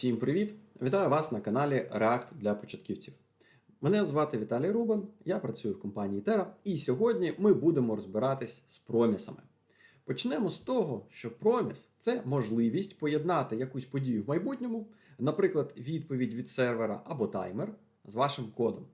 Всім привіт! Вітаю вас на каналі React для початківців. Мене звати Віталій Рубан, я працюю в компанії Terra, і сьогодні ми будемо розбиратись з промісами. Почнемо з того, що проміс це можливість поєднати якусь подію в майбутньому, наприклад, відповідь від сервера або таймер з вашим кодом.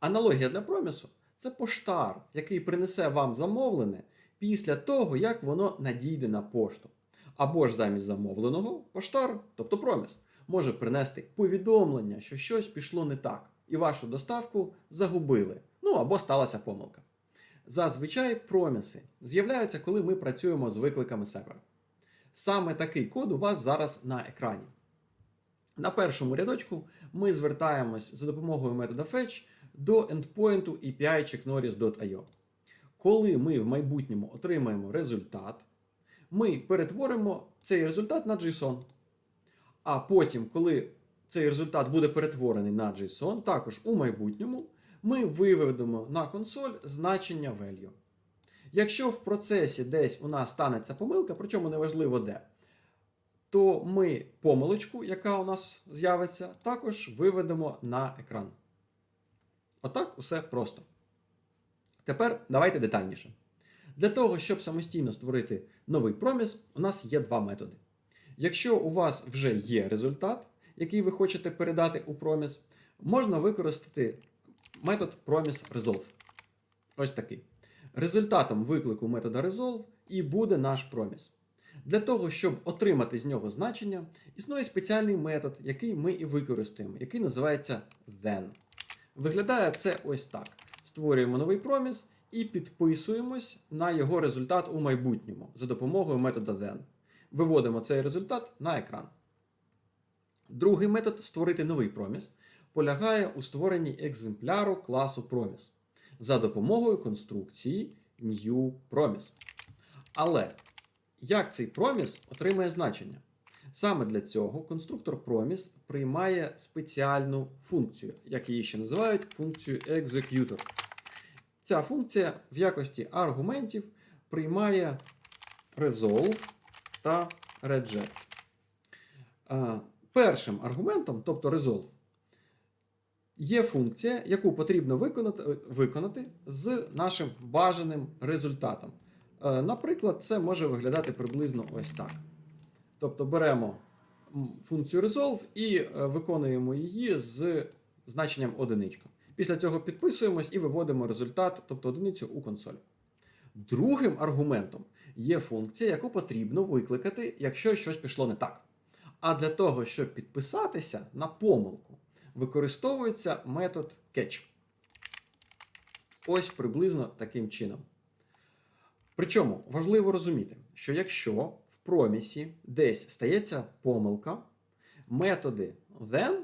Аналогія для промісу це поштар, який принесе вам замовлене після того, як воно надійде на пошту. Або ж замість замовленого поштар, тобто проміс, може принести повідомлення, що щось пішло не так, і вашу доставку загубили, ну або сталася помилка. Зазвичай проміси з'являються, коли ми працюємо з викликами сервера. Саме такий код у вас зараз на екрані. На першому рядочку ми звертаємось за допомогою метода fetch до endpoint API checknoris.io. Коли ми в майбутньому отримаємо результат, ми перетворимо цей результат на JSON. А потім, коли цей результат буде перетворений на JSON, також у майбутньому ми виведемо на консоль значення value. Якщо в процесі десь у нас станеться помилка, причому неважливо де, то ми помилочку, яка у нас з'явиться, також виведемо на екран. Отак усе просто. Тепер давайте детальніше. Для того, щоб самостійно створити новий проміс, у нас є два методи. Якщо у вас вже є результат, який ви хочете передати у проміс, можна використати метод promise resolve. Ось такий. Результатом виклику метода resolve і буде наш проміс. Для того, щоб отримати з нього значення, існує спеціальний метод, який ми і використаємо, який називається then. Виглядає це ось так: створюємо новий проміс і підписуємось на його результат у майбутньому за допомогою метода then. Виводимо цей результат на екран. Другий метод створити новий проміс полягає у створенні екземпляру класу Promise за допомогою конструкції NewPromise. Але як цей проміс отримає значення? Саме для цього конструктор Promise приймає спеціальну функцію, як її ще називають функцію Executor. Ця функція в якості аргументів приймає resolve та reject. Першим аргументом, тобто resolve, є функція, яку потрібно виконати, виконати з нашим бажаним результатом. Е, Наприклад, це може виглядати приблизно ось так. Тобто беремо функцію resolve і е, виконуємо її з значенням одиничка. Після цього підписуємось і виводимо результат, тобто одиницю у консоль. Другим аргументом є функція, яку потрібно викликати, якщо щось пішло не так. А для того, щоб підписатися на помилку, використовується метод catch. Ось приблизно таким чином. Причому важливо розуміти, що якщо в промісі десь стається помилка, методи then,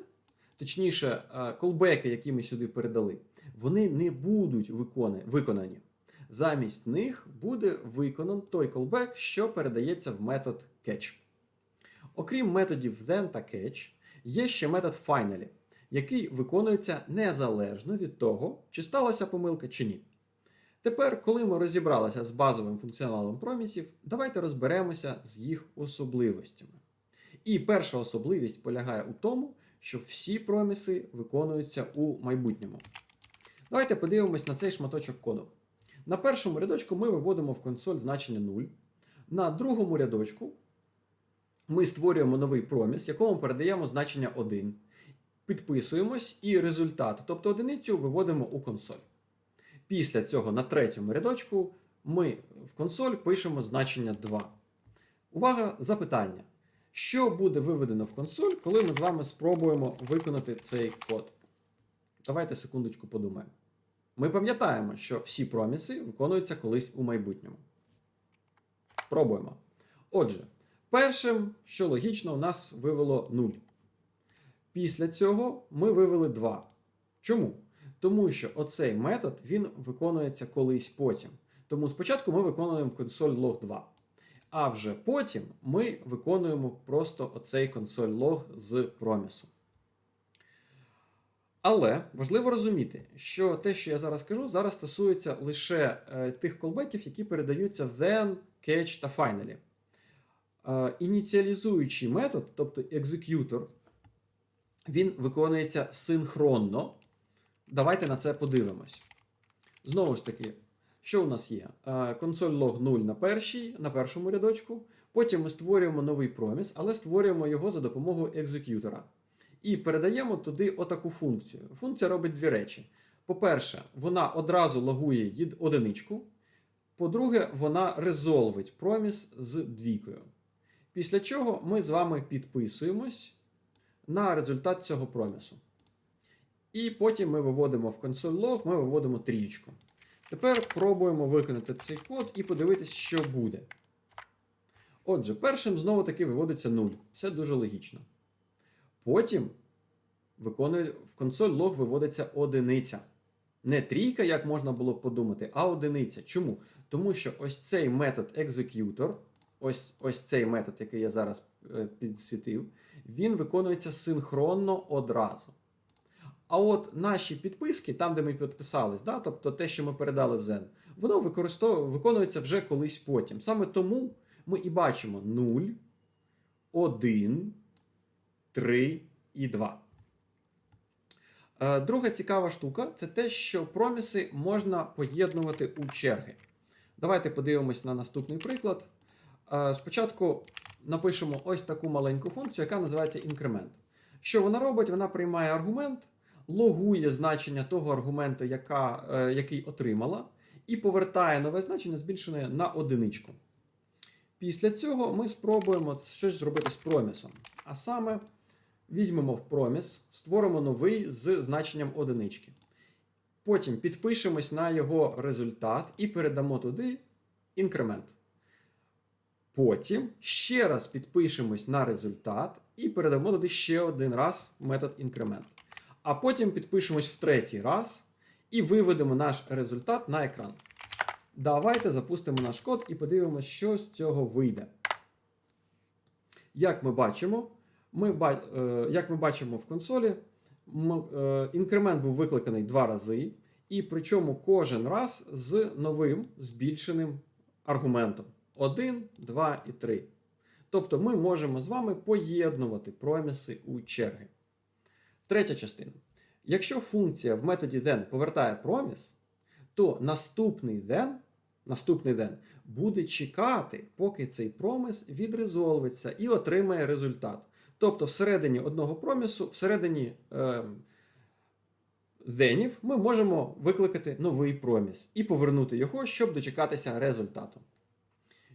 точніше, колбеки, які ми сюди передали, вони не будуть виконані. Замість них буде виконан той callback, що передається в метод catch. Окрім методів then та catch, є ще метод finally, який виконується незалежно від того, чи сталася помилка чи ні. Тепер, коли ми розібралися з базовим функціоналом промісів, давайте розберемося з їх особливостями. І перша особливість полягає у тому, що всі проміси виконуються у майбутньому. Давайте подивимось на цей шматочок коду. На першому рядочку ми виводимо в консоль значення 0. На другому рядочку ми створюємо новий проміс, якому передаємо значення 1. Підписуємось і результат, тобто одиницю, виводимо у консоль. Після цього на третьому рядочку ми в консоль пишемо значення 2. Увага! Запитання. Що буде виведено в консоль, коли ми з вами спробуємо виконати цей код? Давайте секундочку подумаємо. Ми пам'ятаємо, що всі проміси виконуються колись у майбутньому. Пробуємо. Отже, першим, що логічно, у нас вивело 0. Після цього ми вивели 2. Чому? Тому що оцей метод він виконується колись потім. Тому спочатку ми виконуємо консоль log 2. А вже потім ми виконуємо просто оцей консоль log з промісу. Але важливо розуміти, що те, що я зараз кажу, зараз стосується лише е, тих колбеків, які передаються в then, catch та finally. Е, ініціалізуючий метод, тобто екзекютор він виконується синхронно. Давайте на це подивимось. Знову ж таки, що у нас є? Е, Консоль log 0 на, першій, на першому рядочку. Потім ми створюємо новий проміс, але створюємо його за допомогою екзекютора. І передаємо туди отаку функцію. Функція робить дві речі. По-перше, вона одразу логує одиничку. По-друге, вона резолвить проміс з двійкою. Після чого ми з вами підписуємось на результат цього промісу. І потім ми виводимо в консоль лог, ми виводимо трієчку. Тепер пробуємо виконати цей код і подивитись, що буде. Отже, першим знову таки виводиться 0. Все дуже логічно. Потім виконує, в консоль лог виводиться одиниця. Не трійка, як можна було подумати, а одиниця. Чому? Тому що ось цей метод executor, ось, ось цей метод, який я зараз е, підсвітив, він виконується синхронно одразу. А от наші підписки, там, де ми підписались, да, тобто те, що ми передали в Zen, воно виконується вже колись потім. Саме тому ми і бачимо 0, 1, 3 і 2. Е, Друга цікава штука це те, що проміси можна поєднувати у черги. Давайте подивимось на наступний приклад. Е, Спочатку напишемо ось таку маленьку функцію, яка називається інкремент. Що вона робить? Вона приймає аргумент, логує значення того аргументу, яка, е, який отримала, і повертає нове значення, збільшене на одиничку. Після цього ми спробуємо щось зробити з промісом. А саме візьмемо в проміс, створимо новий з значенням одинички. Потім підпишемось на його результат і передамо туди інкремент. Потім ще раз підпишемось на результат і передамо туди ще один раз метод інкремент. А потім підпишемось в третій раз і виведемо наш результат на екран. Давайте запустимо наш код і подивимося, що з цього вийде. Як ми бачимо, ми, е, як ми бачимо в консолі, е, інкремент був викликаний два рази, і причому кожен раз з новим збільшеним аргументом: 1, 2 і 3. Тобто ми можемо з вами поєднувати проміси у черги. Третя частина. Якщо функція в методі then повертає проміс, то наступний then, наступний then буде чекати, поки цей проміс відрезолвиться і отримає результат. Тобто, всередині одного промісу, всередині е, ми можемо викликати новий проміс і повернути його, щоб дочекатися результату.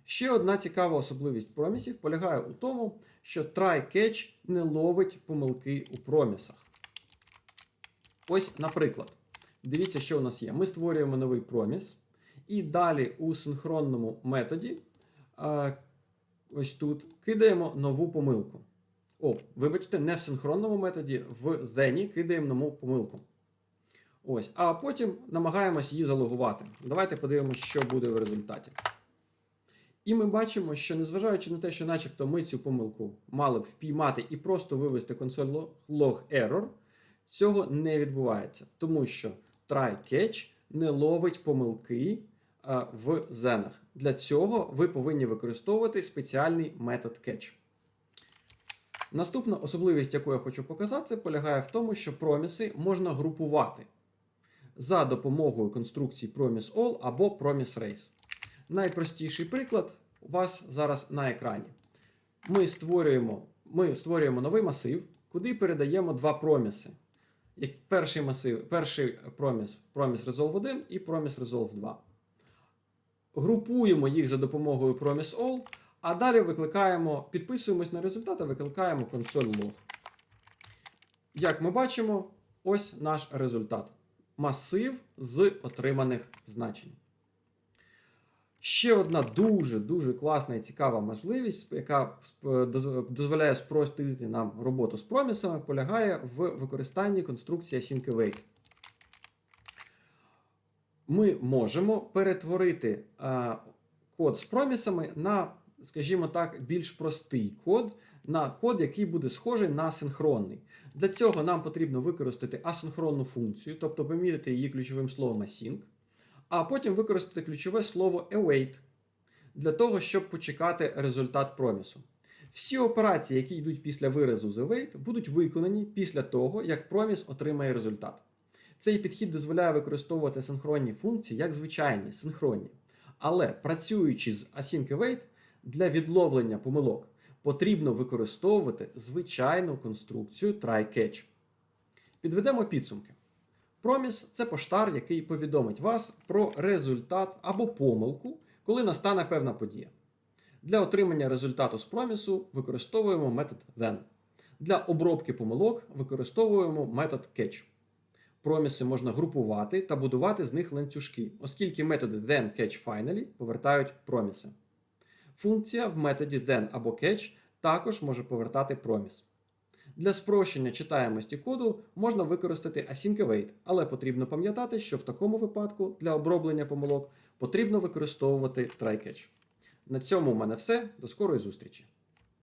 Ще одна цікава особливість промісів полягає у тому, що try-catch не ловить помилки у промісах. Ось, наприклад, дивіться, що у нас є. Ми створюємо новий проміс, і далі у синхронному методі, е, ось тут, кидаємо нову помилку. О, вибачте, не в синхронному методі, в зені кидаємо нову помилку. Ось, а потім намагаємось її залогувати. Давайте подивимося, що буде в результаті. І ми бачимо, що незважаючи на те, що начебто ми цю помилку мали б впіймати і просто вивести консоль log error, цього не відбувається, тому що try-catch не ловить помилки в зенах. Для цього ви повинні використовувати спеціальний метод catch. Наступна особливість, яку я хочу показати, полягає в тому, що проміси можна групувати за допомогою конструкцій Promise All або Promise Race. Найпростіший приклад у вас зараз на екрані. Ми створюємо, ми створюємо новий масив, куди передаємо два проміси. Перший масив, перший проміс Promise Resolve 1 і Promise Resolve 2. Групуємо їх за допомогою Promise All, а далі викликаємо, підписуємось на результат, а викликаємо консоль log. Як ми бачимо, ось наш результат. Масив з отриманих значень. Ще одна дуже-дуже класна і цікава можливість, яка дозволяє спростити нам роботу з промісами, полягає в використанні конструкції async await. Ми можемо перетворити е, код з промісами на, скажімо так, більш простий код, на код, який буде схожий на синхронний. Для цього нам потрібно використати асинхронну функцію, тобто помітити її ключовим словом async, а потім використати ключове слово await для того, щоб почекати результат промісу. Всі операції, які йдуть після виразу the wait, будуть виконані після того, як проміс отримає результат. Цей підхід дозволяє використовувати синхронні функції як звичайні, синхронні. Але працюючи з async await, для відловлення помилок потрібно використовувати звичайну конструкцію try-catch. Підведемо підсумки. Проміс це поштар, який повідомить вас про результат або помилку, коли настане певна подія. Для отримання результату з промісу використовуємо метод then. Для обробки помилок використовуємо метод catch. Проміси можна групувати та будувати з них ланцюжки, оскільки методи then catch finally повертають проміси. Функція в методі then або catch також може повертати проміс. Для спрощення читаємості коду можна використати async await, але потрібно пам'ятати, що в такому випадку для оброблення помилок потрібно використовувати try-catch. На цьому в мене все. До скорої зустрічі!